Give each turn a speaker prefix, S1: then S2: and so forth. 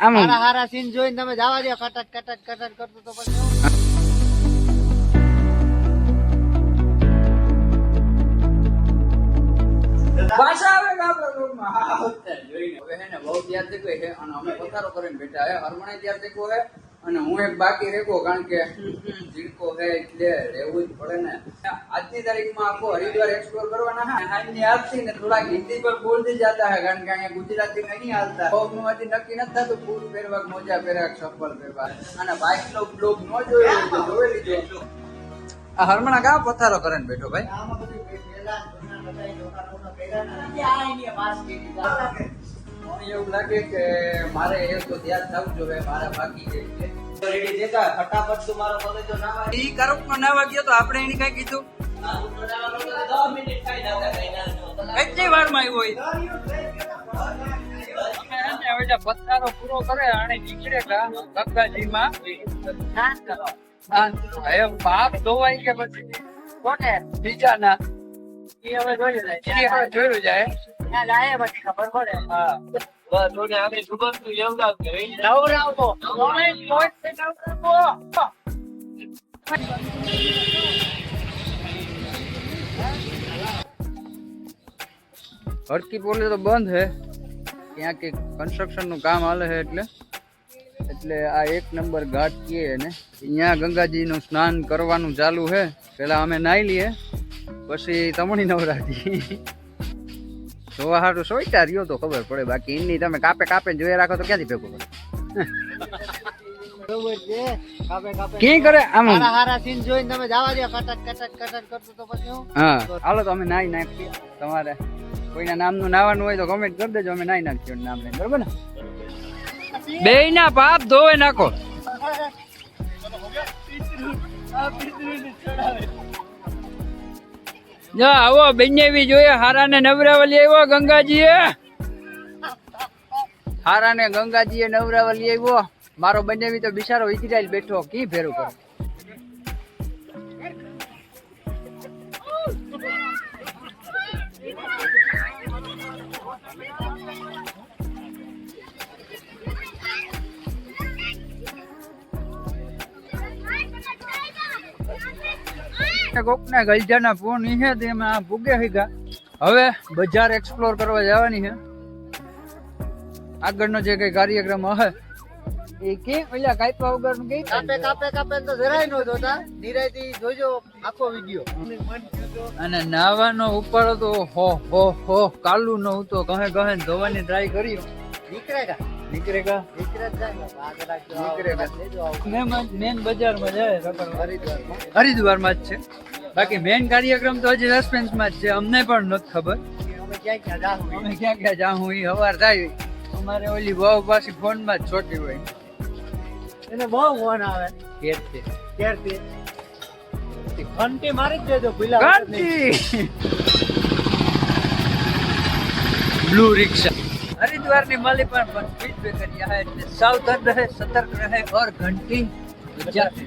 S1: હારા હારા સીન જોઈને તમે જવા દો કટટ કટટ કટટ કરતો તો પછી
S2: ભાષા આવે આપણા લોકમાં? હા, હા, અત્યારે જોઈને. હવે હે ને બહુ ત્યાર દેખાય છે અને અમે પથારો કરીને બેઠા હે હરમણે ત્યાર દેખો હે અને હું એક બાકી રેખો કારણ કે જીડકો હે એટલે રહેવું જ પડે ને. આજની તારીખમાં આખો હરિદ્વાર એક્સપ્લોર કરવાના હા આજની આવતી ને થોડાક હિન્દી પર બોલતી જતા હે કારણ કે અહીંયા ગુજરાતી નહીં હાલતા. હજી નક્કી નથી થતું બૂટ પહેરવા મોજા પહેરવા ચપ્પલ પહેરવા. અને બાઇક નો બ્લોગ ન જોયો તો જોઈ લીધો. આ હરમણા કા પથારો કરે ને બેઠો ભાઈ?
S1: આમાં બધું પેલા જૂના બધા લોકારોના પહેલા ના આ એની વાત કરી
S2: મને એવું લાગે કે મારે એ તો ધ્યાન થવું જોઈએ મારા બાકી છે.
S1: રેડી દેતા ફટાફટ તું મારો બોલે તો ના વાગે
S2: ઈ કરપમાં ના વાગ્યો તો આપણે એને કઈ કીધું?
S1: ના
S2: આવ્યો ને ઓલા પથ્થારો પૂરો કરે અને નીકળે કા ગંગાજીમાં. સ્નાન એ પાપ ધોવાય કે પછી કોને? બીજાના. ઈ હવે જોયું જાય. ઈ હવે જોયું જાય
S1: ના લાય પછી ખબર પડે.
S2: હા.
S1: બસ ઓને આપણે સુગંધ તું એવું કે નવરાવો
S2: કોણે કોઈ છે નવરાવો? હરકી પોલે તો બંધ હે ત્યાં કે કન્સ્ટ્રક્શનનું કામ હાલે છે એટલે. એટલે આ એક નંબર ઘાટ કીએ ને અહીંયા ગંગાજી નું સ્નાન કરવાનું ચાલુ છે. પેલા અમે નાઈ લઈએ. પછી તમણી નવરાતી જોવા હાટું સોઈટા રહ્યો તો ખબર પડે. બાકી એની તમે કાપે કાપે જોઈ રાખો તો ક્યાંથી ભેગું પડે કરે? આમ
S1: હારા હારા સીન જોઈને તમે જવા દો કટટ કટટ કટટ કરતો તો પછી હું?
S2: હા. હાલો તો અમે નાઈ નાખીએ. તમારે કોઈના નામનું નાવાનું હોય તો કમેન્ટ કરી દેજો. અમે નાઈ નાખીએ નામ લઈને. બરોબર ને? બે ના પાપ ધોવે નાખો. જો, આવો બેનેવી જોઈએ. હારા ને નવરાવલી આવ્યો ગંગાજી એ હારા ને ગંગાજી એ નવરાવલી આવ્યો. મારો બંનેવી તો બિચારો ઇઝરાયલ બેઠો, કી ભેરું કરે? કોકના ગલજાના ફોન છે તેમાં આ ભૂગે હીગા હવે બજાર એક્સપ્લોર કરવા જવાની છે. આગળનો જે કઈ કાર્યક્રમ હશે એ કે ઓલા કાપ્યા વગરનું કઈ
S1: કાપે કાપે કાપે તો જરાય નો જોતા. નિરાયથી જોજો આખો વિડિયો.
S2: અને નાવાનો ઉપાડો તો હો હો હો કાલુ નો હું તો કહે કહે ધોવાની ટ્રાય કરી.
S1: નીકળેગા?
S2: નીકળેગા? નીકળેગા. મેન બજારમાં જાય.
S1: હરિદ્વારમાં.
S2: હરિદ્વારમાં જ છે. બાકી મેઇન કાર્યક્રમ તો હજી સસ્પેન્સમાં જ છે. અમને પણ નથી ખબર.
S1: અમે ક્યાં ક્યાં જાઉં
S2: અમે એ હવાર થાય. અમારે ઓલી બહુ પાછી ફોનમાં જ છોટી હોય.
S1: એને બહુ ફોન આવે.
S2: ઘેરથી.
S1: ઘેરથી. મારી જ દેજો ભૂલા ઘંટી!
S2: બ્લુ રિક્ષા. હરિદ્વારની પણ ફીડ સાવધાન રહે સતર્ક રહે ઓર ઘંટી. બજાતે